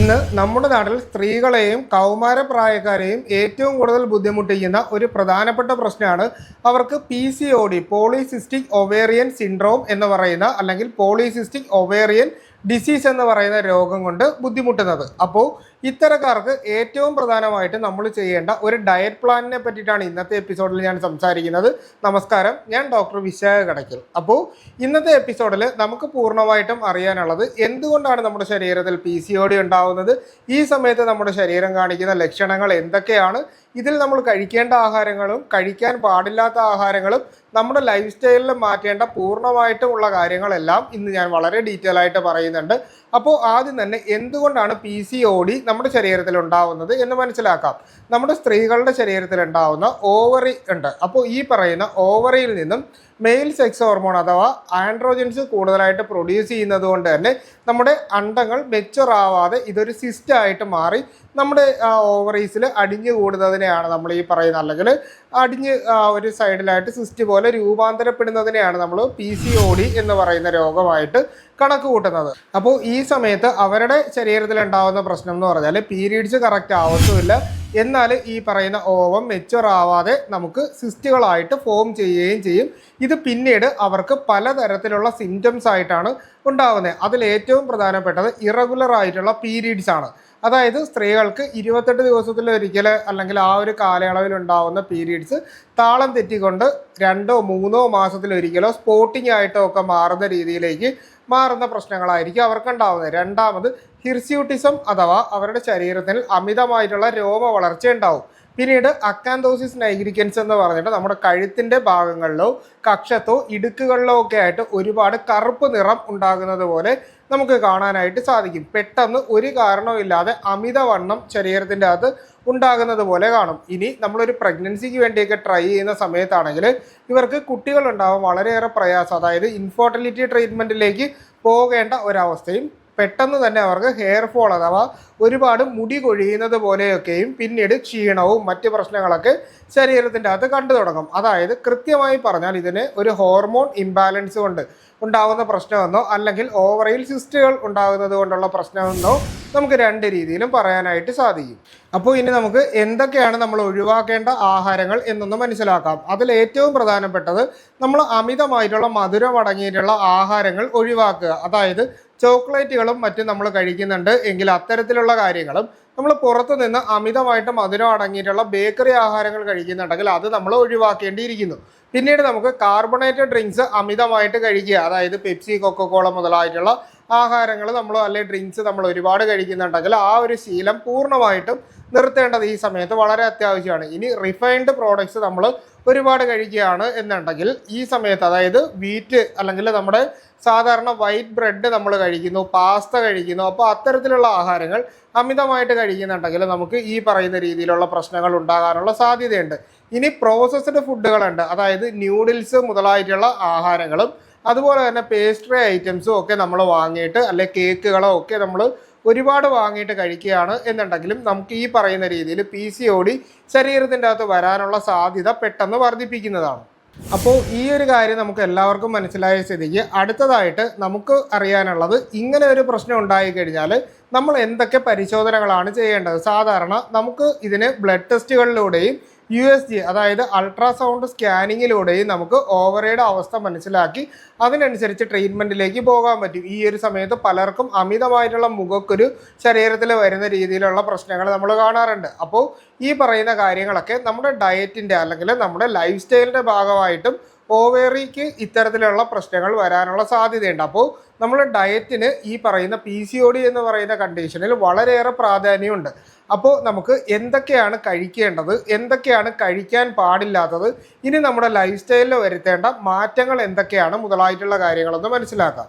ഇന്ന് നമ്മുടെ നാട്ടിൽ സ്ത്രീകളെയും കൗമാരപ്രായക്കാരെയും ഏറ്റവും കൂടുതൽ ബുദ്ധിമുട്ടിക്കുന്ന ഒരു പ്രധാനപ്പെട്ട പ്രശ്നമാണ് അവർക്ക് P C O D polycystic ovarian syndrome എന്ന് പറയുന്ന അല്ലെങ്കിൽ പോളിസിസ്റ്റിക് ഒവേറിയൻ ഡിസീസ് എന്ന് പറയുന്ന രോഗം കൊണ്ട് ബുദ്ധിമുട്ടുന്നത്. അപ്പോൾ ഇത്തരക്കാർക്ക് ഏറ്റവും പ്രധാനമായിട്ട് നമ്മൾ ചെയ്യേണ്ട ഒരു ഡയറ്റ് പ്ലാനിനെ പറ്റിയിട്ടാണ് ഇന്നത്തെ എപ്പിസോഡിൽ ഞാൻ സംസാരിക്കുന്നത്. നമസ്കാരം. ഞാൻ ഡോക്ടർ വിശാഖ കടയ്ക്കൽ. അപ്പോൾ ഇന്നത്തെ എപ്പിസോഡിൽ നമുക്ക് പൂർണമായിട്ടും അറിയാനുള്ളത് എന്തുകൊണ്ടാണ് നമ്മുടെ ശരീരത്തിൽ പി സി ഒ ഡി ഉണ്ടാവുന്നത്? ഈ സമയത്ത് നമ്മുടെ ശരീരം കാണിക്കുന്ന ലക്ഷണങ്ങൾ എന്തൊക്കെയാണ്? ഇതിൽ നമ്മൾ കഴിക്കേണ്ട ആഹാരങ്ങളും കഴിക്കാൻ പാടില്ലാത്ത ആഹാരങ്ങളും നമ്മുടെ ലൈഫ് സ്റ്റൈലിൽ മാറ്റേണ്ട പൂർണമായിട്ടും ഉള്ള കാര്യങ്ങളെല്ലാം ഇന്ന് ഞാൻ വളരെ ഡീറ്റെയിൽ ആയിട്ട് പറയുന്നുണ്ട്. അപ്പോൾ ആദ്യം തന്നെ എന്തുകൊണ്ടാണ് പി സി ഒ ഡി നമ്മുടെ ശരീരത്തിൽ ഉണ്ടാവുന്നത് എന്ന് മനസ്സിലാക്കാം. നമ്മുടെ സ്ത്രീകളുടെ ശരീരത്തിൽ ഉണ്ടാവുന്ന ഓവറി ഉണ്ട്. അപ്പോൾ ഈ പറയുന്ന ഓവറിയിൽ നിന്നും മെയിൽ സെക്സ് ഹോർമോൺ അഥവാ ആൻഡ്രോജൻസ് കൂടുതലായിട്ട് പ്രൊഡ്യൂസ് ചെയ്യുന്നത് കൊണ്ട് തന്നെ നമ്മുടെ അണ്ടങ്ങൾ മെച്ചുർ ആവാതെ ഇതൊരു സിസ്റ്റായിട്ട് മാറി നമ്മുടെ ഓവറീസിൽ അടിഞ്ഞു കൂടുന്നതിനെയാണ് നമ്മൾ ഈ പറയുന്ന അല്ലെങ്കിൽ അടിഞ്ഞ് ഒരു സൈഡിലായിട്ട് സിസ്റ്റ് പോലെ രൂപാന്തരപ്പെടുന്നതിനെയാണ് നമ്മൾ പി സി ഒ ഡി എന്ന് പറയുന്ന രോഗമായിട്ട് കണക്ക് കൂട്ടുന്നത് അപ്പോൾ ഈ സമയത്ത് അവരുടെ ശരീരത്തിൽ ഉണ്ടാകുന്ന പ്രശ്നം എന്ന് പറഞ്ഞാൽ പീരീഡ്സ് കറക്റ്റ് ആവത്തുമില്ല എന്നാൽ ഈ പറയുന്ന ഓവം മെച്ചുവർ ആവാതെ നമുക്ക് സിസ്റ്റുകളായിട്ട് ഫോം ചെയ്യുകയും ചെയ്യും. ഇത് പിന്നീട് അവർക്ക് പലതരത്തിലുള്ള സിംറ്റംസ് ആയിട്ടാണ് ഉണ്ടാവുന്നത്. അതിൽ ഏറ്റവും പ്രധാനപ്പെട്ടത് ഇറഗുലർ ആയിട്ടുള്ള പീരീഡ്സ് ആണ്. അതായത് സ്ത്രീകൾക്ക് ഇരുപത്തെട്ട് ദിവസത്തിലൊരിക്കൽ അല്ലെങ്കിൽ ആ ഒരു കാലയളവിൽ ഉണ്ടാവുന്ന പീരീഡ്സ് താളം തെറ്റിക്കൊണ്ട് രണ്ടോ മൂന്നോ മാസത്തിലൊരിക്കലോ സ്പോട്ടിംഗ് ആയിട്ടോ ഒക്കെ മാറുന്ന രീതിയിലേക്ക് മാറുന്ന പ്രശ്നങ്ങളായിരിക്കും അവർക്കുണ്ടാവുന്നത്. രണ്ടാമത് ഹിർസ്യൂട്ടിസം അഥവാ അവരുടെ ശരീരത്തിൽ അമിതമായിട്ടുള്ള രോമ വളർച്ച ഉണ്ടാവും. പിന്നീട് അക്കാന്തോസിസ് നൈഗ്രിക്കൻസ് എന്ന് പറഞ്ഞിട്ട് നമ്മുടെ കഴുത്തിന്റെ ഭാഗങ്ങളിലോ കക്ഷത്തോ ഇടുക്കുകളിലോ ഒക്കെ ആയിട്ട് ഒരുപാട് കറുപ്പ് നിറം ഉണ്ടാകുന്നത് പോലെ നമുക്ക് കാണാനായിട്ട് സാധിക്കും. പെട്ടെന്ന് ഒരു കാരണവുമില്ലാതെ അമിതവണ്ണം ശരീരത്തിന്റെ അകത്ത് ഉണ്ടാകുന്നത് പോലെ കാണും. ഇനി നമ്മളൊരു പ്രഗ്നൻസിക്ക് വേണ്ടിയൊക്കെ ട്രൈ ചെയ്യുന്ന സമയത്താണെങ്കിൽ ഇവർക്ക് കുട്ടികളുണ്ടാവും വളരെയേറെ പ്രയാസം. അതായത് ഇൻഫോർട്ടിലിറ്റി ട്രീറ്റ്മെന്റിലേക്ക് പോകേണ്ട ഒരവസ്ഥയും പെട്ടെന്ന് തന്നെ അവർക്ക് ഹെയർ ഫോൾ അഥവാ ഒരുപാട് മുടി കൊഴിയുന്നത് പോലെയൊക്കെയും പിന്നീട് ക്ഷീണവും മറ്റ് പ്രശ്നങ്ങളൊക്കെ ശരീരത്തിന്റെ അകത്ത് കണ്ടു തുടങ്ങും. അതായത് കൃത്യമായി പറഞ്ഞാൽ ഇതിന് ഒരു ഹോർമോൺ ഇംബാലൻസ് കൊണ്ട് ഉണ്ടാകുന്ന പ്രശ്നമെന്നോ അല്ലെങ്കിൽ ഓവറയിൽ സിസ്റ്റുകൾ ഉണ്ടാകുന്നത് കൊണ്ടുള്ള പ്രശ്നമെന്നോ നമുക്ക് രണ്ട് രീതിയിലും പറയാനായിട്ട് സാധിക്കും. അപ്പോൾ ഇനി നമുക്ക് എന്തൊക്കെയാണ് നമ്മൾ ഒഴിവാക്കേണ്ട ആഹാരങ്ങൾ എന്നൊന്ന് മനസ്സിലാക്കാം. അതിൽ ഏറ്റവും പ്രധാനപ്പെട്ടത് നമ്മൾ അമിതമായിട്ടുള്ള മധുരം അടങ്ങിയിട്ടുള്ള ആഹാരങ്ങൾ ഒഴിവാക്കുക. അതായത് ചോക്ലേറ്റുകളും മറ്റും നമ്മൾ കഴിക്കുന്നുണ്ട്. എങ്കിൽ അത്തരത്തിലുള്ള കാര്യങ്ങളും നമ്മൾ പുറത്തു നിന്ന് അമിതമായിട്ട് മധുരം അടങ്ങിയിട്ടുള്ള ബേക്കറി ആഹാരങ്ങൾ കഴിക്കുന്നുണ്ടെങ്കിൽ അത് നമ്മൾ ഒഴിവാക്കേണ്ടിയിരിക്കുന്നു. പിന്നീട് നമുക്ക് കാർബണേറ്റഡ് ഡ്രിങ്ക്സ് അമിതമായിട്ട് കഴിക്കുക. അതായത് പെപ്സി കൊക്കക്കോള മുതലായിട്ടുള്ള ആഹാരങ്ങൾ നമ്മൾ അല്ലെങ്കിൽ ഡ്രിങ്ക്സ് നമ്മൾ ഒരുപാട് കഴിക്കുന്നുണ്ടെങ്കിൽ ആ ഒരു ശീലം പൂർണമായിട്ടും നിർത്തേണ്ടത് ഈ സമയത്ത് വളരെ അത്യാവശ്യമാണ്. ഇനി റിഫൈൻഡ് പ്രോഡക്ട്സ് നമ്മൾ ഒരുപാട് കഴിക്കുകയാണ് എന്നുണ്ടെങ്കിൽ ഈ സമയത്ത് അതായത് വീറ്റ് അല്ലെങ്കിൽ നമ്മുടെ സാധാരണ വൈറ്റ് ബ്രെഡ് നമ്മൾ കഴിക്കുന്നു പാസ്ത കഴിക്കുന്നു അപ്പോൾ അത്തരത്തിലുള്ള ആഹാരങ്ങൾ അമിതമായിട്ട് കഴിക്കുന്നുണ്ടെങ്കിൽ നമുക്ക് ഈ പറയുന്ന രീതിയിലുള്ള പ്രശ്നങ്ങൾ ഉണ്ടാകാനുള്ള സാധ്യതയുണ്ട്. ഇനി പ്രോസസ്ഡ് ഫുഡുകളുണ്ട് അതായത് ന്യൂഡിൽസ് മുതലായിട്ടുള്ള ആഹാരങ്ങളും അതുപോലെ തന്നെ പേസ്ട്രി ഐറ്റംസും ഒക്കെ നമ്മൾ വാങ്ങിയിട്ട് അല്ലെ കേക്കുകളോ ഒക്കെ നമ്മൾ ഒരുപാട് വാങ്ങിയിട്ട് കഴിക്കുകയാണ് എന്നുണ്ടെങ്കിലും നമുക്ക് ഈ പറയുന്ന രീതിയിൽ പി സി ഡി ശരീരത്തിന്റെ അകത്ത് വരാനുള്ള സാധ്യത പെട്ടെന്ന് വർദ്ധിപ്പിക്കുന്നതാണ്. അപ്പോൾ ഈ ഒരു കാര്യം നമുക്ക് എല്ലാവർക്കും മനസ്സിലായ സ്ഥിതിക്ക് അടുത്തതായിട്ട് നമുക്ക് അറിയാനുള്ളത് ഇങ്ങനെ ഒരു പ്രശ്നം ഉണ്ടായി കഴിഞ്ഞാൽ നമ്മൾ എന്തൊക്കെ പരിശോധനകളാണ് ചെയ്യേണ്ടത്? സാധാരണ നമുക്ക് ഇതിന് ബ്ലഡ് ടെസ്റ്റുകളിലൂടെയും യു എസ് ജി അതായത് അൾട്രാസൗണ്ട് സ്കാനിങ്ങിലൂടെയും നമുക്ക് ഓവറയുടെ അവസ്ഥ മനസ്സിലാക്കി അതിനനുസരിച്ച് ട്രീറ്റ്മെന്റിലേക്ക് പോകാൻ പറ്റും. ഈ ഒരു സമയത്ത് പലർക്കും അമിതമായിട്ടുള്ള മുഖക്കൊരു ശരീരത്തിൽ വരുന്ന രീതിയിലുള്ള പ്രശ്നങ്ങൾ നമ്മൾ കാണാറുണ്ട്. അപ്പോൾ ഈ പറയുന്ന കാര്യങ്ങളൊക്കെ നമ്മുടെ ഡയറ്റിന്റെ അല്ലെങ്കിൽ നമ്മുടെ ലൈഫ് സ്റ്റൈലിന്റെ ഭാഗമായിട്ടും ഓവേറിക്ക് ഇത്തരത്തിലുള്ള പ്രശ്നങ്ങൾ വരാനുള്ള സാധ്യതയുണ്ട്. അപ്പോൾ നമ്മുടെ ഡയറ്റിന് ഈ പറയുന്ന പി സി ഒ ഡി എന്ന് പറയുന്ന കണ്ടീഷനിൽ വളരെയേറെ പ്രാധാന്യമുണ്ട്. അപ്പോൾ നമുക്ക് എന്തൊക്കെയാണ് കഴിക്കേണ്ടത് എന്തൊക്കെയാണ് കഴിക്കാൻ പാടില്ലാത്തത് ഇനി നമ്മുടെ ലൈഫ് സ്റ്റൈലിൽ വരുത്തേണ്ട മാറ്റങ്ങൾ എന്തൊക്കെയാണ് മുതലായിട്ടുള്ള കാര്യങ്ങളൊന്ന് മനസ്സിലാക്കാം.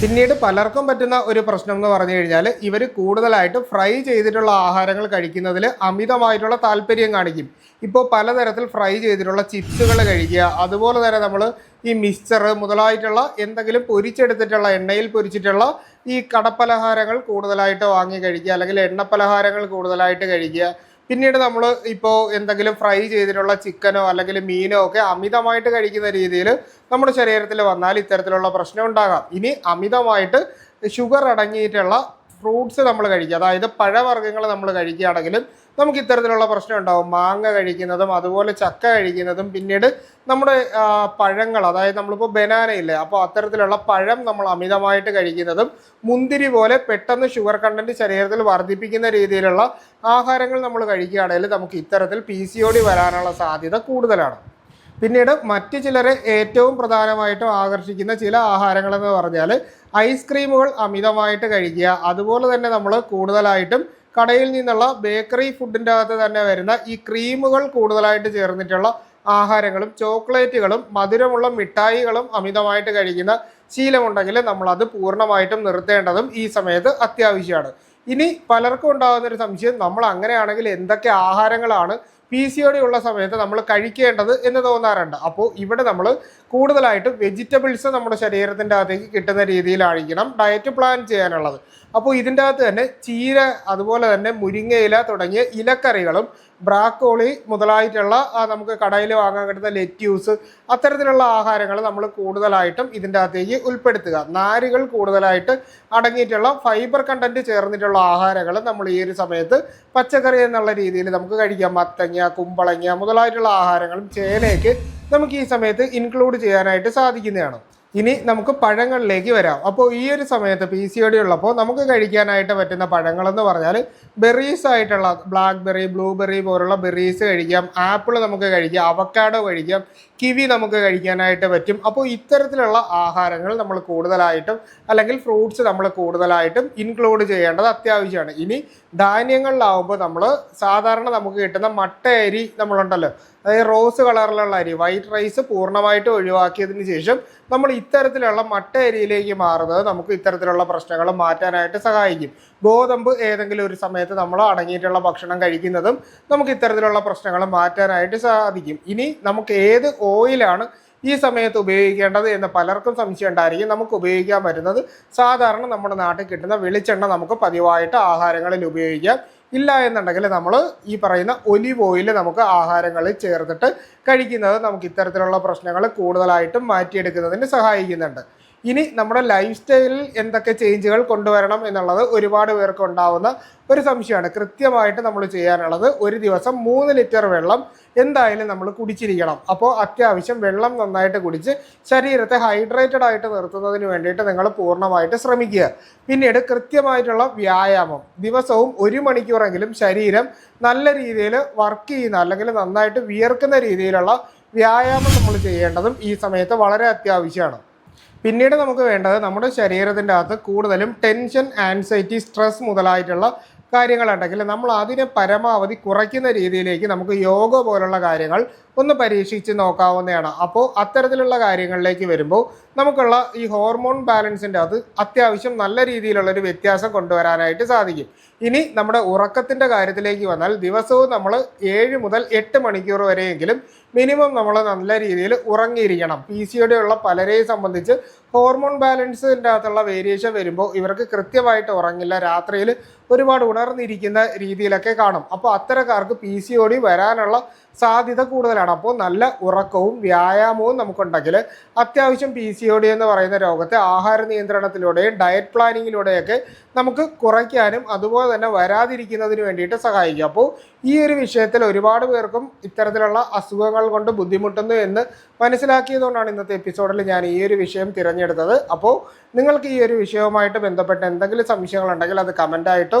പിന്നീട് പലർക്കും പറ്റുന്ന ഒരു പ്രശ്നം എന്ന് പറഞ്ഞു കഴിഞ്ഞാൽ ഇവർ കൂടുതലായിട്ട് ഫ്രൈ ചെയ്തിട്ടുള്ള ആഹാരങ്ങൾ കഴിക്കുന്നതിൽ അമിതമായിട്ടുള്ള താല്പര്യം കാണിക്കും. ഇപ്പോൾ പലതരത്തിൽ ഫ്രൈ ചെയ്തിട്ടുള്ള ചിപ്സുകൾ കഴിക്കുക അതുപോലെ തന്നെ നമ്മൾ ഈ മിക്സ്ചർ മുതലായിട്ടുള്ള എന്തെങ്കിലും പൊരിച്ചെടുത്തിട്ടുള്ള എണ്ണയിൽ പൊരിച്ചിട്ടുള്ള ഈ കടപ്പലഹാരങ്ങൾ കൂടുതലായിട്ട് വാങ്ങി കഴിക്കുക അല്ലെങ്കിൽ എണ്ണപ്പലഹാരങ്ങൾ കൂടുതലായിട്ട് കഴിക്കുക. പിന്നീട് നമ്മൾ ഇപ്പോൾ എന്തെങ്കിലും ഫ്രൈ ചെയ്തിട്ടുള്ള ചിക്കനോ അല്ലെങ്കിൽ മീനോ ഒക്കെ അമിതമായിട്ട് കഴിക്കുന്ന രീതിയിൽ നമ്മുടെ ശരീരത്തിൽ വന്നാൽ ഇത്തരത്തിലുള്ള പ്രശ്നം ഉണ്ടാകാം. ഇനി അമിതമായിട്ട് ഷുഗർ അടങ്ങിയിട്ടുള്ള ഫ്രൂട്ട്സ് നമ്മൾ കഴിക്കുക. അതായത് പഴവർഗങ്ങൾ നമ്മൾ കഴിക്കുകയാണെങ്കിലും നമുക്ക് ഇത്തരത്തിലുള്ള പ്രശ്നം ഉണ്ടാവും. മാങ്ങ കഴിക്കുന്നതും അതുപോലെ ചക്ക കഴിക്കുന്നതും പിന്നീട് നമ്മുടെ പഴങ്ങൾ അതായത് നമ്മളിപ്പോൾ ബനാന അപ്പോൾ അത്തരത്തിലുള്ള പഴം നമ്മൾ അമിതമായിട്ട് കഴിക്കുന്നതും മുന്തിരി പോലെ പെട്ടെന്ന് ഷുഗർ കണ്ടന്റ് ശരീരത്തിൽ വർദ്ധിപ്പിക്കുന്ന രീതിയിലുള്ള ആഹാരങ്ങൾ നമ്മൾ കഴിക്കുകയാണെങ്കിൽ നമുക്ക് ഇത്തരത്തിൽ പി സി ഒ ഡി വരാനുള്ള സാധ്യത കൂടുതലാണ്. പിന്നീട് മറ്റ് ചിലരെ ഏറ്റവും പ്രധാനമായിട്ടും ആകർഷിക്കുന്ന ചില ആഹാരങ്ങളെന്ന് പറഞ്ഞാൽ ഐസ്ക്രീമുകൾ അമിതമായിട്ട് കഴിക്കുക. അതുപോലെ തന്നെ നമ്മൾ കൂടുതലായിട്ടും കടയിൽ നിന്നുള്ള ബേക്കറി ഫുഡിന്റെ അകത്ത് തന്നെ വരുന്ന ഈ ക്രീമുകൾ കൂടുതലായിട്ട് ചേർന്നിട്ടുള്ള ആഹാരങ്ങളും ചോക്ലേറ്റുകളും മധുരമുള്ള മിഠായികളും അമിതമായിട്ട് കഴിക്കുന്ന ശീലമുണ്ടെങ്കിൽ നമ്മളത് പൂർണമായിട്ടും നിർത്തേണ്ടതും ഈ സമയത്ത് അത്യാവശ്യമാണ്. ഇനി പലർക്കും ഉണ്ടാകുന്ന ഒരു സംശയം നമ്മൾ അങ്ങനെയാണെങ്കിൽ എന്തൊക്കെ ആഹാരങ്ങളാണ് പി സി ഒ ഡി ഉള്ള സമയത്ത് നമ്മൾ കഴിക്കേണ്ടത് എന്ന് തോന്നാറുണ്ട്. അപ്പോൾ ഇവിടെ നമ്മൾ കൂടുതലായിട്ടും വെജിറ്റബിൾസ് നമ്മുടെ ശരീരത്തിന്റെ അകത്തേക്ക് കിട്ടുന്ന രീതിയിലായിരിക്കണം ഡയറ്റ് പ്ലാൻ ചെയ്യാനുള്ളത്. അപ്പോൾ ഇതിന്റെ അകത്ത് തന്നെ ചീര അതുപോലെ തന്നെ മുരിങ്ങയില തുടങ്ങിയ ഇലക്കറികളും ബ്രാക്കോളി മുതലായിട്ടുള്ള നമുക്ക് കടയിൽ വാങ്ങാൻ കിട്ടുന്ന ലെറ്റ്യൂസ് അത്തരത്തിലുള്ള ആഹാരങ്ങൾ നമ്മൾ കൂടുതലായിട്ടും ഇതിന്റെ അകത്തേക്ക് ഉൾപ്പെടുത്തുക. നാരുകൾ കൂടുതലായിട്ട് അടങ്ങിയിട്ടുള്ള ഫൈബർ കണ്ടന്റ് ചേർന്നിട്ടുള്ള ആഹാരങ്ങൾ നമ്മൾ ഈ ഒരു സമയത്ത് പച്ചക്കറി എന്നുള്ള രീതിയിൽ നമുക്ക് കഴിക്കാം. മത്തങ്ങ കുമ്പളങ്ങ മുതലായിട്ടുള്ള ആഹാരങ്ങളും ചേനയൊക്കെ നമുക്ക് ഈ സമയത്ത് ഇൻക്ലൂഡ് ചെയ്യാനായിട്ട് സാധിക്കുന്നതാണ്. ഇനി നമുക്ക് പഴങ്ങളിലേക്ക് വരാം. അപ്പോൾ ഈ ഒരു സമയത്ത് പി സി ഡി ഉള്ളപ്പോൾ നമുക്ക് കഴിക്കാനായിട്ട് പറ്റുന്ന പഴങ്ങളെന്ന് പറഞ്ഞാൽ ബെറീസ് ആയിട്ടുള്ള ബ്ലാക്ക് ബെറി ബ്ലൂബെറി പോലുള്ള ബെറീസ് കഴിക്കാം. ആപ്പിൾ നമുക്ക് കഴിക്കാം അവക്കാഡോ കഴിക്കാം കിവി നമുക്ക് കഴിക്കാനായിട്ട് പറ്റും. അപ്പോൾ ഇത്തരത്തിലുള്ള ആഹാരങ്ങൾ നമ്മൾ കൂടുതലായിട്ടും അല്ലെങ്കിൽ ഫ്രൂട്ട്സ് നമ്മൾ കൂടുതലായിട്ടും ഇൻക്ലൂഡ് ചെയ്യേണ്ടത് അത്യാവശ്യമാണ്. ഇനി ധാന്യങ്ങളിലാവുമ്പോൾ നമ്മൾ സാധാരണ നമുക്ക് കിട്ടുന്ന മട്ട അരി നമ്മളുണ്ടല്ലോ അതായത് റോസ് കളറിലുള്ള അരി വൈറ്റ് റൈസ് പൂർണമായിട്ട് ഒഴിവാക്കിയതിന് ശേഷം നമ്മൾ ഇത്തരത്തിലുള്ള മട്ട അരിയിലേക്ക് മാറുന്നത് നമുക്ക് ഇത്തരത്തിലുള്ള പ്രശ്നങ്ങൾ മാറ്റാനായിട്ട് സഹായിക്കും. ഗോതമ്പ് ഏതെങ്കിലും ഒരു സമയത്ത് നമ്മൾ അടങ്ങിയിട്ടുള്ള ഭക്ഷണം കഴിക്കുന്നതും നമുക്ക് ഇത്തരത്തിലുള്ള പ്രശ്നങ്ങൾ മാറ്റാനായിട്ട് സാധിക്കും. ഇനി നമുക്ക് ഏത് ഓയിലാണ് ഈ സമയത്ത് ഉപയോഗിക്കേണ്ടത് എന്ന് പലർക്കും സംശയം ഉണ്ടായിരിക്കും. നമുക്ക് ഉപയോഗിക്കാൻ പറ്റുന്നത് സാധാരണ നമ്മുടെ നാട്ടിൽ കിട്ടുന്ന വെളിച്ചെണ്ണ നമുക്ക് പതിവായിട്ട് ആഹാരങ്ങളിൽ ഉപയോഗിക്കാം. ഇല്ല എന്നുണ്ടെങ്കിൽ നമ്മൾ ഈ പറയുന്ന ഒലിവ് ഓയിൽ നമുക്ക് ആഹാരങ്ങളിൽ ചേർത്തിട്ട് കഴിക്കുന്നത് നമുക്ക് ഇത്തരത്തിലുള്ള പ്രശ്നങ്ങൾ കൂടുതലായിട്ടും മാറ്റിയെടുക്കുന്നതിന് സഹായിക്കുന്നുണ്ട്. ഇനി നമ്മുടെ ലൈഫ് സ്റ്റൈലിൽ എന്തൊക്കെ ചേഞ്ചുകൾ കൊണ്ടുവരണം എന്നുള്ളത് ഒരുപാട് പേർക്ക് ഉണ്ടാവുന്ന ഒരു സംശയമാണ്. കൃത്യമായിട്ട് നമ്മൾ ചെയ്യാനുള്ളത് ഒരു ദിവസം മൂന്ന് ലിറ്റർ വെള്ളം എന്തായാലും നമ്മൾ കുടിച്ചിരിക്കണം. അപ്പോൾ അത്യാവശ്യം വെള്ളം നന്നായിട്ട് കുടിച്ച് ശരീരത്തെ ഹൈഡ്രേറ്റഡ് ആയിട്ട് നിർത്തുന്നതിന് വേണ്ടിയിട്ട് നിങ്ങൾ പൂർണമായിട്ട് ശ്രമിക്കുക. പിന്നീട് കൃത്യമായിട്ടുള്ള വ്യായാമം. ദിവസവും ഒരു മണിക്കൂറെങ്കിലും ശരീരം നല്ല രീതിയിൽ വർക്ക് ചെയ്യുന്ന അല്ലെങ്കിൽ നന്നായിട്ട് വിയർക്കുന്ന രീതിയിലുള്ള വ്യായാമം നമ്മൾ ചെയ്യേണ്ടതും ഈ സമയത്ത് വളരെ അത്യാവശ്യമാണ്. പിന്നീട് നമുക്ക് വേണ്ടത് നമ്മുടെ ശരീരത്തിന്റെ അകത്ത് കൂടുതലും ടെൻഷൻ ആൻസൈറ്റി സ്ട്രെസ് മുതലായിട്ടുള്ള കാര്യങ്ങളുണ്ടെങ്കിൽ നമ്മൾ അതിനെ പരമാവധി കുറയ്ക്കുന്ന രീതിയിലേക്ക് നമുക്ക് യോഗ പോലുള്ള കാര്യങ്ങൾ ഒന്ന് പരീക്ഷിച്ച് നോക്കാവുന്നതാണ്. അപ്പോൾ അത്തരത്തിലുള്ള കാര്യങ്ങളിലേക്ക് വരുമ്പോൾ നമുക്കുള്ള ഈ ഹോർമോൺ ബാലൻസിന്റെ അത് അത്യാവശ്യം നല്ല രീതിയിലുള്ളൊരു വ്യത്യാസം കൊണ്ടുവരാനായിട്ട് സാധിക്കും. ഇനി നമ്മുടെ ഉറക്കത്തിന്റെ കാര്യത്തിലേക്ക് വന്നാൽ ദിവസവും നമ്മൾ ഏഴ് മുതൽ എട്ട് മണിക്കൂർ വരെയെങ്കിലും മിനിമം നമ്മൾ നല്ല രീതിയിൽ ഉറങ്ങിയിരിക്കണം. പി സി ഒ ഉള്ള പലരെയും സംബന്ധിച്ച് ഹോർമോൺ ബാലൻസിന്റെ അകത്തുള്ള വേരിയേഷൻ വരുമ്പോൾ ഇവർക്ക് കൃത്യമായിട്ട് ഉറങ്ങില്ല. രാത്രിയിൽ ഒരുപാട് ഉണർന്നിരിക്കുന്ന രീതിയിലൊക്കെ കാണും. അപ്പോൾ അത്തരക്കാർക്ക് പി സി ഒ ഡി വരാനുള്ള സാധ്യത കൂടുതലാണ്. അപ്പോൾ നല്ല ഉറക്കവും വ്യായാമവും നമുക്കുണ്ടെങ്കിൽ അത്യാവശ്യം പി സി ഒ ഡി എന്ന് പറയുന്ന രോഗത്തെ ആഹാര നിയന്ത്രണത്തിലൂടെയും ഡയറ്റ് പ്ലാനിങ്ങിലൂടെയൊക്കെ നമുക്ക് കുറയ്ക്കാനും അതുപോലെ തന്നെ വരാതിരിക്കുന്നതിന് വേണ്ടിയിട്ട് സഹായിക്കും. അപ്പോൾ ഈ ഒരു വിഷയത്തിൽ ഒരുപാട് പേർക്കും ഇത്തരത്തിലുള്ള അസുഖങ്ങൾ കൊണ്ട് ബുദ്ധിമുട്ടുന്നു എന്ന് മനസ്സിലാക്കിയതുകൊണ്ടാണ് ഇന്നത്തെ എപ്പിസോഡിൽ ഞാൻ ഈ ഒരു വിഷയം തിരഞ്ഞെടുത്തത്. അപ്പോൾ നിങ്ങൾക്ക് ഈ ഒരു വിഷയവുമായിട്ട് ബന്ധപ്പെട്ട് എന്തെങ്കിലും സംശയങ്ങളുണ്ടെങ്കിൽ അത് കമന്റായിട്ടോ